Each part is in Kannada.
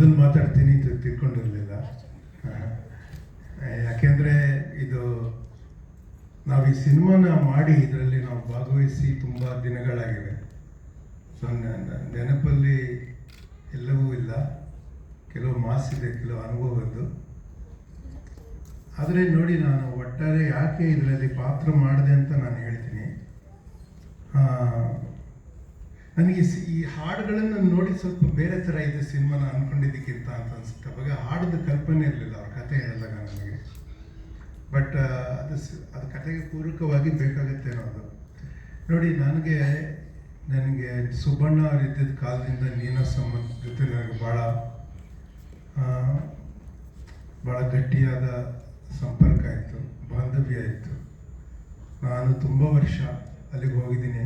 ಮೊದಲು ಮಾತಾಡ್ತೀನಿ ತಿಳ್ಕೊಂಡಿರಲಿಲ್ಲ. ಯಾಕೆಂದರೆ ಇದು ನಾವು ಈ ಸಿನಿಮಾನ ಮಾಡಿ ಇದರಲ್ಲಿ ನಾವು ಭಾಗವಹಿಸಿ ತುಂಬ ದಿನಗಳಾಗಿವೆ. ಸೊ ನೆನಪಲ್ಲಿ ಎಲ್ಲವೂ ಇಲ್ಲ. ಕೆಲವು ಮಾಸಿದೆ ಕೆಲವು ಅನುಭವದ್ದು. ಆದರೆ ನೋಡಿ, ನಾನು ಒಟ್ಟಾರೆ ಯಾಕೆ ಇದರಲ್ಲಿ ಪಾತ್ರ ಮಾಡಿದೆ ಅಂತ ನಾನು ಹೇಳ್ತೀನಿ. ನನಗೆ ಈ ಹಾಡುಗಳನ್ನು ನೋಡಿ ಸ್ವಲ್ಪ ಬೇರೆ ಥರ ಇದೆ ಸಿನಿಮಾನ ಅಂದ್ಕೊಂಡಿದ್ದಕ್ಕಿಂತ ಅಂತ ಅನ್ಸುತ್ತೆ. ಅವಾಗ ಹಾಡದ ಕಲ್ಪನೆ ಇರಲಿಲ್ಲ ಅವ್ರ ಕತೆ ಹೇಳಿದಾಗ ನನಗೆ. ಬಟ್ ಅದು ಅದು ಕತೆಗೆ ಪೂರಕವಾಗಿ ಬೇಕಾಗುತ್ತೇನೋ ಅದು. ನೋಡಿ, ನನಗೆ ನನಗೆ ಸುಬ್ಬಣ್ಣ ಅವ್ರು ಇದ್ದಿದ್ದ ಕಾಲದಿಂದ ನೀನಾಸಮ್ಮ ಜೊತೆ ನನಗೆ ಭಾಳ ಭಾಳ ಗಟ್ಟಿಯಾದ ಸಂಪರ್ಕ ಇತ್ತು, ಬಾಂಧವ್ಯ ಇತ್ತು. ನಾನು ತುಂಬ ವರ್ಷ ಅಲ್ಲಿಗೆ ಹೋಗಿದ್ದೀನಿ.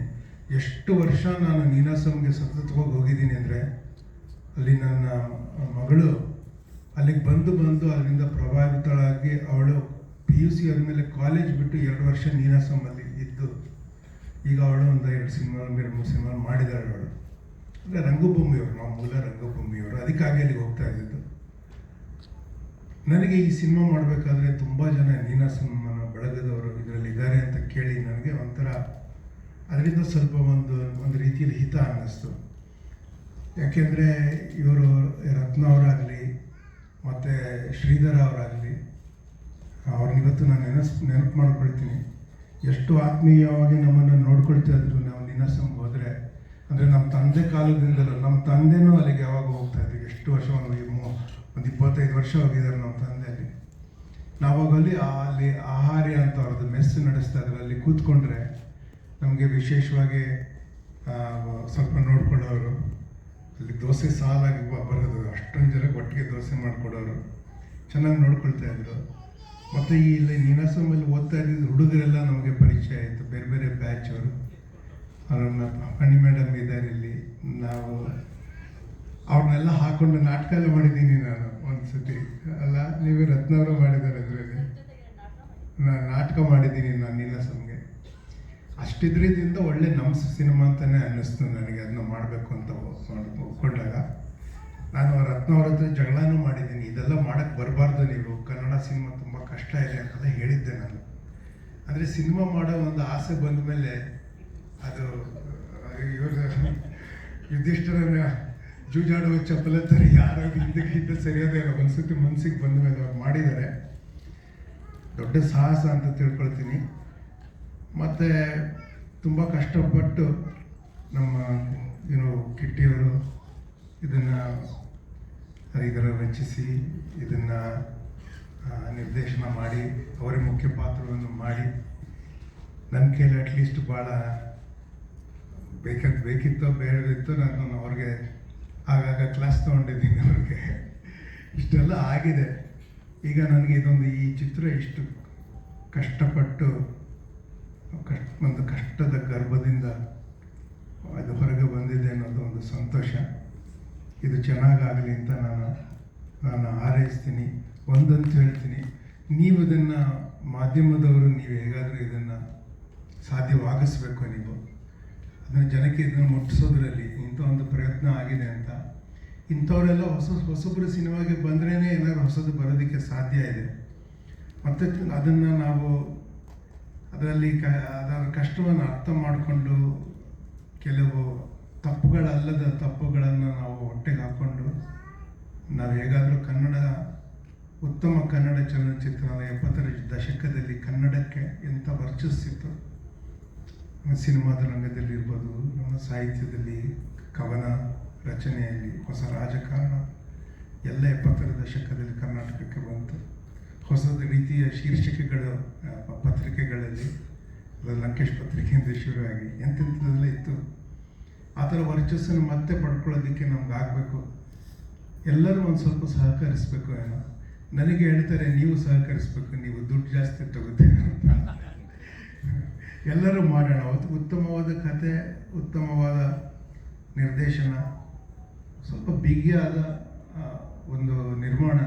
ಎಷ್ಟು ವರ್ಷ ನಾನು ನೀನಾಸಂಗೆ ಸತತವಾಗಿ ಹೋಗಿದ್ದೀನಿ ಅಂದರೆ, ಅಲ್ಲಿ ನನ್ನ ಮಗಳು ಅಲ್ಲಿಗೆ ಬಂದು ಬಂದು ಅಲ್ಲಿಂದ ಪ್ರಭಾವಿತಳಾಗಿ ಅವಳು ಪಿ ಯು ಸಿ ಆದಮೇಲೆ ಕಾಲೇಜ್ ಬಿಟ್ಟು ಎರಡು ವರ್ಷ ನೀನಾಸಂನಲ್ಲಿ ಇದ್ದು, ಈಗ ಅವಳು ಒಂದು ಎರಡು ಸಿನಿಮಾ, ಎರಡು ಮೂರು ಸಿನಿಮಾ ಮಾಡಿದಾಳೆ ಅವಳು. ಅಂದರೆ ರಂಗಭೂಮಿಯವರು, ನಾವು ಮೂಲ ರಂಗಭೂಮಿಯವರು, ಅದಕ್ಕಾಗಿ ಅಲ್ಲಿಗೆ ಹೋಗ್ತಾ ಇದ್ದಿದ್ದು. ನನಗೆ ಈ ಸಿನಿಮಾ ಮಾಡಬೇಕಾದ್ರೆ ತುಂಬ ಜನ ನೀನಾಸಮ್ಮನ ಬಳಗದವರು ಇದರಲ್ಲಿ ಇದ್ದಾರೆ ಅಂತ ಕೇಳಿ ನನಗೆ ಒಂಥರ ಅದರಿಂದ ಸ್ವಲ್ಪ ಒಂದು ಒಂದು ರೀತಿಯಲ್ಲಿ ಹಿತ ಅನ್ನಿಸ್ತು. ಯಾಕೆಂದರೆ ಇವರು ರತ್ನ ಅವರಾಗಲಿ, ಮತ್ತು ಶ್ರೀಧರ ಅವರಾಗಲಿ ಅವ್ರನ್ನ ಇವತ್ತು ನಾನು ನೆನಸ್, ನೆನಪು ಮಾಡ್ಕೊಳ್ತೀನಿ. ಎಷ್ಟು ಆತ್ಮೀಯವಾಗಿ ನಮ್ಮನ್ನು ನೋಡ್ಕೊಳ್ತಾ ಇದ್ರು ನಾವು ನೀನಾಸಮ್ಗೆ ಹೋದರೆ. ಅಂದರೆ ನಮ್ಮ ತಂದೆ ಕಾಲದಿಂದಲೂ, ನಮ್ಮ ತಂದೆನೂ ಅಲ್ಲಿಗೆ ಯಾವಾಗ ಹೋಗ್ತಾ ಇದ್ವಿ? ಎಷ್ಟು ವರ್ಷ ಒಂದು ಒಂದು ಇಪ್ಪತ್ತೈದು ವರ್ಷ ಹೋಗಿದ್ದಾರೆ ನಮ್ಮ ತಂದೆ ಅಲ್ಲಿ ನಾವಾಗ ಅಲ್ಲಿ ಆ- ಅಲ್ಲಿ ಆಹಾರ್ಯ ಅಂತ ಅವ್ರದ್ದು ಮೆಸ್ ನಡೆಸ್ತಾ ಇದ್ರು. ಅಲ್ಲಿ ಕೂತ್ಕೊಂಡ್ರೆ ನಮಗೆ ವಿಶೇಷವಾಗಿ ಸ್ವಲ್ಪ ನೋಡ್ಕೊಳ್ಳೋರು, ಅಲ್ಲಿ ದೋಸೆ ಸಾಲಾಗಿ ಬರೋದು, ಅಷ್ಟೊಂದು ಜನಕ್ಕೆ ಒಟ್ಟಿಗೆ ದೋಸೆ ಮಾಡಿಕೊಡೋರು, ಚೆನ್ನಾಗಿ ನೋಡ್ಕೊಳ್ತಾ ಇದ್ರು. ಮತ್ತು ಈ ಇಲ್ಲಿ ನೀನಾಸಮಲ್ಲಿ ಓದ್ತಾ ಇದ್ದಿದ್ದು ಹುಡುಗರೆಲ್ಲ ನಮಗೆ ಪರಿಚಯ ಆಯಿತು, ಬೇರೆ ಬೇರೆ ಬ್ಯಾಚ್ ಅವರು. ಅವ್ರನ್ನ ಪಣಿ ಮೇಡಮ್ ಇದ್ದಾರೆ ಇಲ್ಲಿ, ನಾವು ಅವ್ರನ್ನೆಲ್ಲ ಹಾಕೊಂಡು ನಾಟಕ ಎಲ್ಲ ಮಾಡಿದ್ದೀನಿ ನಾನು ಒಂದು ಸತಿ ಅಲ್ಲ, ನೀವೇ ರತ್ನವರು ಮಾಡಿದ್ದಾರೆ ಅದರಲ್ಲಿ. ನಾನು ನಾಟಕ ಮಾಡಿದ್ದೀನಿ ನಾನು ನೀನಾಸಮ್ಗೆ ಅಷ್ಟಿದ್ರಿಂದ ಒಳ್ಳೆ ನಮ್ಮ ಸಿನಿಮಾ ಅಂತಲೇ ಅನ್ನಿಸ್ತು ನನಗೆ ಅದನ್ನ ಮಾಡಬೇಕು ಅಂತ ಒಪ್ಕೊಂಡಾಗ. ನಾನು ರತ್ನ ಹತ್ರ ಜಗಳನೂ ಮಾಡಿದ್ದೀನಿ. ಇದೆಲ್ಲ ಮಾಡೋಕ್ಕೆ ಬರಬಾರ್ದು ನೀವು. ಕನ್ನಡ ಸಿನಿಮಾ ತುಂಬ ಕಷ್ಟ ಇದೆ ಅಂತೆಲ್ಲ ಹೇಳಿದ್ದೆ ನಾನು. ಅಂದರೆ ಸಿನಿಮಾ ಮಾಡೋ ಒಂದು ಆಸೆ ಬಂದ ಮೇಲೆ ಅದು, ಇವರು ಯುಧಿಷ್ಠರನ ಜೂಜಾಡುವ ಚಪ್ಪಲ ಥರ ಯಾರೋ ಹಿಂದಕ್ಕೆ ಹಿಂದೆ ಸರಿಯೋದೇ ಇಲ್ಲ ಒಂದ್ಸತಿ ಮನ್ಸಿಗೆ ಬಂದ ಮೇಲೆ ಅವ್ರು ಮಾಡಿದ್ದಾರೆ. ದೊಡ್ಡ ಸಾಹಸ ಅಂತ ತಿಳ್ಕೊಳ್ತೀನಿ. ಮತ್ತು ತುಂಬ ಕಷ್ಟಪಟ್ಟು ನಮ್ಮ ಏನು ಕಿಟ್ಟಿಯವರು ಇದನ್ನು ಇದರ ರಚಿಸಿ, ಇದನ್ನು ನಿರ್ದೇಶನ ಮಾಡಿ, ಅವರೇ ಮುಖ್ಯ ಪಾತ್ರವನ್ನು ಮಾಡಿ ನನ್ನ ಕೈಲಿ ಅಟ್ಲೀಸ್ಟ್ ಭಾಳ ಬೇಕಂತ, ಬೇಕಿತ್ತೋ ಬೇಡವಿತ್ತೋ ನಾನು ಅವ್ರಿಗೆ ಆಗಾಗ ಕ್ಲಾಸ್ ತೊಗೊಂಡಿದ್ದೀನಿ ಅವ್ರಿಗೆ. ಇಷ್ಟೆಲ್ಲ ಆಗಿದೆ. ಈಗ ನನಗೆ ಇದೊಂದು ಈ ಚಿತ್ರ ಇಷ್ಟು ಕಷ್ಟಪಟ್ಟು ಕಷ್ಟ ಒಂದು ಕಷ್ಟದ ಗರ್ಭದಿಂದ ಅದು ಹೊರಗೆ ಬಂದಿದೆ ಅನ್ನೋದು ಒಂದು ಸಂತೋಷ. ಇದು ಚೆನ್ನಾಗಾಗಲಿ ಅಂತ ನಾನು ನಾನು ಹಾರೈಸ್ತೀನಿ. ಒಂದಂತ ಹೇಳ್ತೀನಿ. ನೀವು ಇದನ್ನು ಮಾಧ್ಯಮದವರು, ನೀವು ಹೇಗಾದರೂ ಇದನ್ನು ಸಾಧ್ಯವಾಗಿಸ್ಬೇಕು ನೀವು. ಅದನ್ನು ಜನಕ್ಕೆ ಇದನ್ನು ಮುಟ್ಟಿಸೋದ್ರಲ್ಲಿ ಇಂಥ ಒಂದು ಪ್ರಯತ್ನ ಆಗಿದೆ ಅಂತ. ಇಂಥವರೆಲ್ಲ ಹೊಸ, ಹೊಸಬ್ರು ಸಿನಿಮಾಗೆ ಬಂದ್ರೇ ಏನಾದ್ರು ಹೊಸದು ಬರೋದಕ್ಕೆ ಸಾಧ್ಯ ಇದೆ. ಮತ್ತು ಅದನ್ನು ನಾವು ಅದರಲ್ಲಿ ಕ, ಅದರ ಕಷ್ಟವನ್ನು ಅರ್ಥ ಮಾಡಿಕೊಂಡು ಕೆಲವು ತಪ್ಪುಗಳಲ್ಲದ ತಪ್ಪುಗಳನ್ನು ನಾವು ಹೊಟ್ಟೆಗೆ ಹಾಕ್ಕೊಂಡು ನಾವು ಹೇಗಾದರೂ ಕನ್ನಡ, ಉತ್ತಮ ಕನ್ನಡ ಚಲನಚಿತ್ರದ ಎಪ್ಪತ್ತರ ದಶಕದಲ್ಲಿ ಕನ್ನಡಕ್ಕೆ ಎಂಥ ವರ್ಚಸ್ಸಿತ್ತು. ಸಿನಿಮಾದ ರಂಗದಲ್ಲಿ ಇರ್ಬೋದು, ನಮ್ಮ ಸಾಹಿತ್ಯದಲ್ಲಿ ಕವನ ರಚನೆಯಲ್ಲಿ ಹೊಸ ರಾಜಕಾರಣ, ಎಲ್ಲ ಎಪ್ಪತ್ತರ ದಶಕದಲ್ಲಿ ಕರ್ನಾಟಕಕ್ಕೆ ಬಂತು. ಹೊಸದ ರೀತಿಯ ಶೀರ್ಷಿಕೆಗಳು ಪತ್ರಿಕೆಗಳಲ್ಲಿ ಲಂಕೇಶ್ ಪತ್ರಿಕೆಯಿಂದ ಶುರುವಾಗಿ ಎಂತೆಂಥದ್ದೆಲ್ಲ ಇತ್ತು. ಆ ಥರ ವರ್ಚಸ್ಸನ್ನು ಮತ್ತೆ ಪಡ್ಕೊಳ್ಳೋದಕ್ಕೆ ನಮ್ಗೆ ಆಗಬೇಕು. ಎಲ್ಲರೂ ಒಂದು ಸ್ವಲ್ಪ ಸಹಕರಿಸಬೇಕು. ಏನೋ ನನಗೆ ಹೇಳ್ತಾರೆ, ನೀವು ಸಹಕರಿಸ್ಬೇಕು, ನೀವು ದುಡ್ಡು ಜಾಸ್ತಿ ತಗೋತೀರ ಅಂತ. ಎಲ್ಲರೂ ಮಾಡೋಣ. ಉತ್ತಮವಾದ ಕತೆ, ಉತ್ತಮವಾದ ನಿರ್ದೇಶನ, ಸ್ವಲ್ಪ ಬಿಗಿಯಾದ ಒಂದು ನಿರ್ಮಾಣ.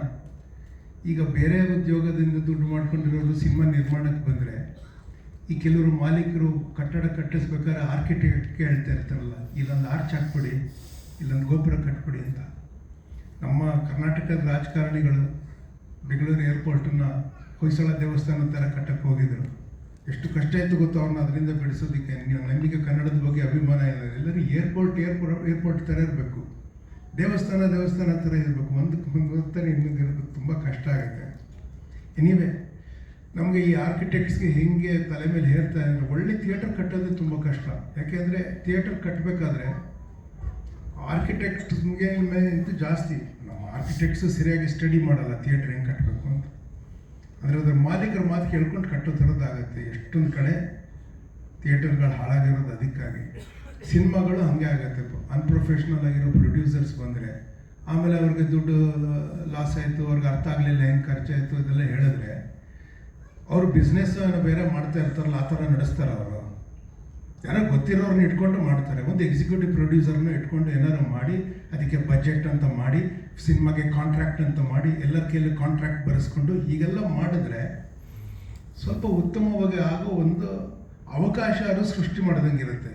ಈಗ ಬೇರೆ ಉದ್ಯೋಗದಿಂದ ದುಡ್ಡು ಮಾಡ್ಕೊಂಡಿರೋರು ಸಿನಿಮಾ ನಿರ್ಮಾಣಕ್ಕೆ ಬಂದರೆ ಈ ಕೆಲವರು ಮಾಲೀಕರು ಕಟ್ಟಡ ಕಟ್ಟಿಸ್ಬೇಕಾದ್ರೆ ಆರ್ಕಿಟೆಕ್ಟ್ ಹೇಳ್ತಾ ಇರ್ತಾರಲ್ಲ, ಇಲ್ಲೊಂದು ಆರ್ಚ್ ಹಾಕ್ಬಿಡಿ, ಇಲ್ಲೊಂದು ಗೋಪುರ ಕಟ್ಬಿಡಿ ಅಂತ. ನಮ್ಮ ಕರ್ನಾಟಕದ ರಾಜಕಾರಣಿಗಳು ಬೆಂಗಳೂರು ಏರ್ಪೋರ್ಟನ್ನ ಹೊಯ್ಸಳ ದೇವಸ್ಥಾನ ಥರ ಕಟ್ಟಕ್ಕೆ ಹೋಗಿದ್ರು. ಎಷ್ಟು ಕಷ್ಟ ಇತ್ತು ಗೊತ್ತು ಅವ್ರನ್ನ ಅದರಿಂದ ಬಿಡಿಸೋದಕ್ಕೆ ನೀವು ನನಗೆ ಕನ್ನಡದ ಬಗ್ಗೆ ಅಭಿಮಾನ ಇಲ್ಲ. ಎಲ್ಲರೂ ಏರ್ಪೋರ್ಟ್ ಏರ್ಪೋರ್ಟ್ ಏರ್ಪೋರ್ಟ್ ಥರ ಇರಬೇಕು. ದೇವಸ್ಥಾನ ದೇವಸ್ಥಾನ ಥರ ಇರಬೇಕು. ಒಂದು ಹೋಗ್ತಾರೆ ಇನ್ನೊಂದು ಇರೋದು ತುಂಬ ಕಷ್ಟ ಆಗುತ್ತೆ. ಎನಿವೆ ನಮಗೆ ಈ ಆರ್ಕಿಟೆಕ್ಟ್ಸ್ಗೆ ಹೆಂಗೆ ತಲೆ ಮೇಲೆ ಹೇರ್ತಾ ಅಂದರೆ ಒಳ್ಳೆ ಥಿಯೇಟರ್ ಕಟ್ಟೋದೇ ತುಂಬ ಕಷ್ಟ. ಯಾಕೆಂದರೆ ಥಿಯೇಟರ್ ಕಟ್ಟಬೇಕಾದ್ರೆ ಆರ್ಕಿಟೆಕ್ಟ್ಸ್ಗೆ ಮೇಲೆ ಇದು ಜಾಸ್ತಿ. ನಮ್ಮ ಆರ್ಕಿಟೆಕ್ಟ್ಸು ಸರಿಯಾಗಿ ಸ್ಟಡಿ ಮಾಡಲ್ಲ ಥಿಯೇಟರ್ ಹೆಂಗೆ ಕಟ್ಟಬೇಕು ಅಂತ. ಅಂದರೆ ಅದರ ಮಾಲೀಕರ ಮಾತು ಕೇಳ್ಕೊಂಡು ಕಟ್ಟೋ ಥರದ್ದಾಗುತ್ತೆ ಎಷ್ಟೊಂದು ಕಡೆ ಥಿಯೇಟರ್ಗಳು ಹಾಳಾಗಿರೋದು ಅದಕ್ಕಾಗಿ. ಸಿನಿಮಾಗಳು ಹಾಗೆ ಆಗುತ್ತೆ ಅನ್ಪ್ರೊಫೆಷ್ನಲ್ ಆಗಿರೋ ಪ್ರೊಡ್ಯೂಸರ್ಸ್ ಬಂದರೆ, ಆಮೇಲೆ ಅವ್ರಿಗೆ ದುಡ್ಡು ಲಾಸ್ ಆಯಿತು, ಅವ್ರಿಗೆ ಅರ್ಥ ಆಗಲಿಲ್ಲ ಹೆಂಗೆ ಖರ್ಚಾಯಿತು ಇದೆಲ್ಲ ಹೇಳಿದ್ರೆ, ಅವರು ಬಿಸ್ನೆಸ್ ಬೇರೆ ಮಾಡ್ತಾ ಇರ್ತಾರಲ್ಲ, ಆ ಥರ ನಡೆಸ್ತಾರೆ ಅವರು. ಯಾರೋ ಗೊತ್ತಿರೋರ್ನ ಇಟ್ಕೊಂಡು ಮಾಡ್ತಾರೆ. ಒಂದು ಎಕ್ಸಿಕ್ಯೂಟಿವ್ ಪ್ರೊಡ್ಯೂಸರ್ನ ಇಟ್ಕೊಂಡು ಏನಾರು ಮಾಡಿ, ಅದಕ್ಕೆ ಬಜೆಟ್ ಅಂತ ಮಾಡಿ, ಸಿನಿಮಾಗೆ ಕಾಂಟ್ರಾಕ್ಟ್ ಅಂತ ಮಾಡಿ ಎಲ್ಲರ ಕೈಯಲ್ಲಿ ಕಾಂಟ್ರಾಕ್ಟ್ ಬರೆಸ್ಕೊಂಡು ಹೀಗೆಲ್ಲ ಮಾಡಿದ್ರೆ, ಸ್ವಲ್ಪ ಉತ್ತಮವಾಗಿ ಆಗೋ ಒಂದು ಅವಕಾಶ ಅದು ಸೃಷ್ಟಿ ಮಾಡ್ದಂಗೆ ಇರುತ್ತೆ.